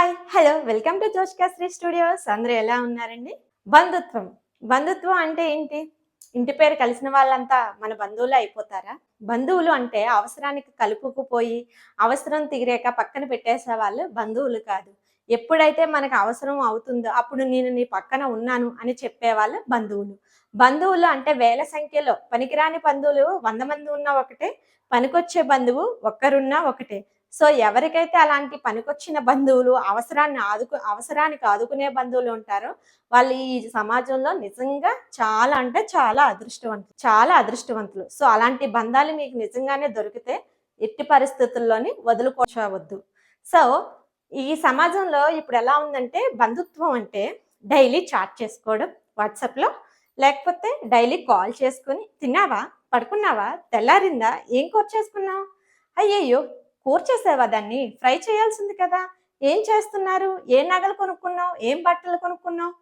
Hi hello welcome to జోష్కాశ్రీ studios. అందరూ ఎలా ఉన్నారండి? బంధుత్వం. బంధుత్వం అంటే ఏంటి? ఇంటి పేరు కలిసిన వాళ్ళంతా మన బంధువులు అయిపోతారా? బంధువులు అంటే అవసరానికి కలుపుకుపోయి అవసరం తీరాక పక్కన పెట్టేసే వాళ్ళు బంధువులు కాదు. ఎప్పుడైతే మనకు అవసరం అవుతుందో అప్పుడు నేను నీ పక్కన ఉన్నాను అని చెప్పేవాళ్ళు బంధువులు. బంధువులు అంటే వేల సంఖ్యలో. పనికిరాని బంధువులు వంద మంది ఉన్న ఒకటే పనికొచ్చే బంధువు ఒక్కరున్నా ఒకటే. సో ఎవరికైతే అలాంటి పనికొచ్చిన బంధువులు అవసరాన్ని ఆదుకు అవసరానికి ఆదుకునే బంధువులు ఉంటారో వాళ్ళు ఈ సమాజంలో నిజంగా చాలా అంటే చాలా అదృష్టవంతులు చాలా అదృష్టవంతులు. సో అలాంటి బంధాలు మీకు నిజంగానే దొరికితే ఎట్టి పరిస్థితుల్లోని వదులుకోవద్దు. సో ఈ సమాజంలో ఇప్పుడు ఎలా ఉందంటే బంధుత్వం అంటే డైలీ చాట్ చేసుకోవడం వాట్సాప్లో లేకపోతే డైలీ కాల్ చేసుకుని తిన్నావా పడుకున్నావా తెల్లారిందా ఏం కోర్ చేసుకున్నావు? అయ్యయ్యో! కూర చేసేవా దాన్ని? ఫ్రై చేయాల్సింది కదా. ఏం చేస్తున్నారు? ఏ నగలు కొనుక్కున్నావు? ఏం బట్టలు కొనుక్కున్నావు?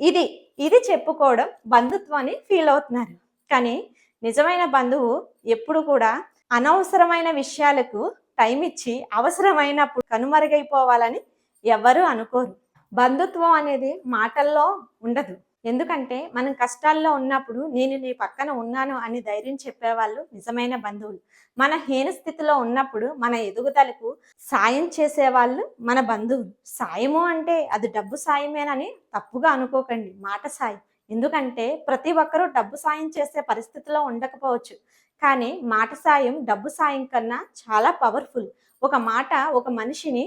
ఇది ఇది చెప్పుకోవడం బంధుత్వాన్ని ఫీల్ అవుతున్నారు. కానీ నిజమైన బంధువు ఎప్పుడు కూడా అనవసరమైన విషయాలకు టైం ఇచ్చి అవసరమైనప్పుడు కనుమరుగైపోవాలని ఎవరు అనుకోరు. బంధుత్వం అనేది మాటల్లో ఉండదు. ఎందుకంటే మనం కష్టాల్లో ఉన్నప్పుడు నేను నీ పక్కన ఉన్నాను అని ధైర్యం చెప్పేవాళ్ళు నిజమైన బంధువులు. మన హీన స్థితిలో ఉన్నప్పుడు మన ఎదుగుదలకు సాయం చేసేవాళ్ళు మన బంధువులు. సాయము అంటే అది డబ్బు సాయమేనని తప్పుగా అనుకోకండి. మాట సాయం. ఎందుకంటే ప్రతి ఒక్కరూ డబ్బు సాయం చేసే పరిస్థితిలో ఉండకపోవచ్చు. కానీ మాట సాయం డబ్బు సాయం కన్నా చాలా పవర్ఫుల్ ఒక మాట ఒక మనిషిని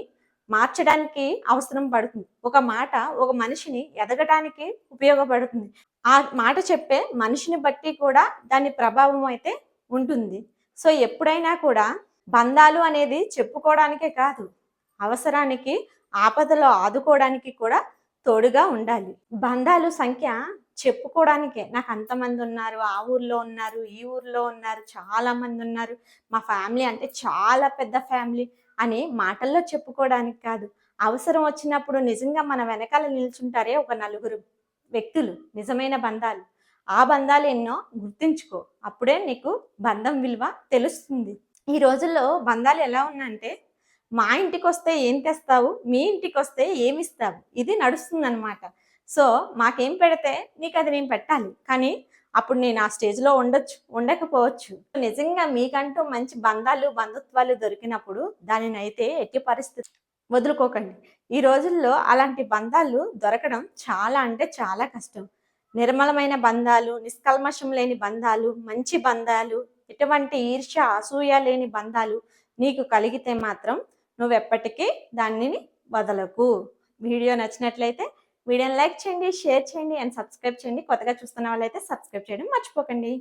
మార్చడానికి అవసరం పడుతుంది. ఒక మాట ఒక మనిషిని ఎదగటానికి ఉపయోగపడుతుంది. ఆ మాట చెప్పే మనిషిని బట్టి కూడా దాని ప్రభావం అయితే ఉంటుంది. సో ఎప్పుడైనా కూడా బంధాలు అనేది చెప్పుకోవడానికే కాదు అవసరానికి ఆపదలో ఆదుకోవడానికి కూడా తోడుగా ఉండాలి. బంధాలు సంఖ్య చెప్పుకోవడానికే. నాకు అంతమంది ఉన్నారు ఆ ఊర్లో ఉన్నారు ఈ ఊర్లో ఉన్నారు చాలా మంది ఉన్నారు. మా ఫ్యామిలీ అంటే చాలా పెద్ద ఫ్యామిలీ. అని మాటల్లో చెప్పుకోవడానికి కాదు. అవసరం వచ్చినప్పుడు నిజంగా మన వెనకాల నిల్చుంటారే ఒక నలుగురు వ్యక్తులు నిజమైన బంధాలు. ఆ బంధాలు ఎన్నో గుర్తించుకో అప్పుడే నీకు బంధం విలువ తెలుస్తుంది. ఈ రోజుల్లో బంధాలు ఎలా ఉన్నాయంటే మా ఇంటికి వస్తే ఏం తెస్తావు మీ ఇంటికి వస్తే ఏమి ఇస్తావు ఇది నడుస్తుంది అనమాట సో మాకేం పెడితే నీకు అది నేను పెట్టాలి. కానీ అప్పుడు నేను ఆ స్టేజ్లో ఉండొచ్చు ఉండకపోవచ్చు. నిజంగా మీకంటూ మంచి బంధాలు బంధుత్వాలు దొరికినప్పుడు దానిని అయితే ఎట్టి పరిస్థితి వదులుకోకండి. ఈ రోజుల్లో అలాంటి బంధాలు దొరకడం చాలా అంటే చాలా కష్టం. నిర్మలమైన బంధాలు నిష్కల్మషం లేని బంధాలు మంచి బంధాలు ఎటువంటి ఈర్ష్య అసూయ లేని బంధాలు నీకు కలిగితే మాత్రం నువ్వు ఎప్పటికీ దానిని వదలకు. వీడియో నచ్చినట్లయితే వీడియోని లైక్ చేయండి షేర్ చేయండి అండ్ సబ్స్క్రైబ్ చేయండి. కొత్తగా చూస్తున్న వాళ్ళైతే సబ్స్క్రైబ్ చేయడం మర్చిపోకండి.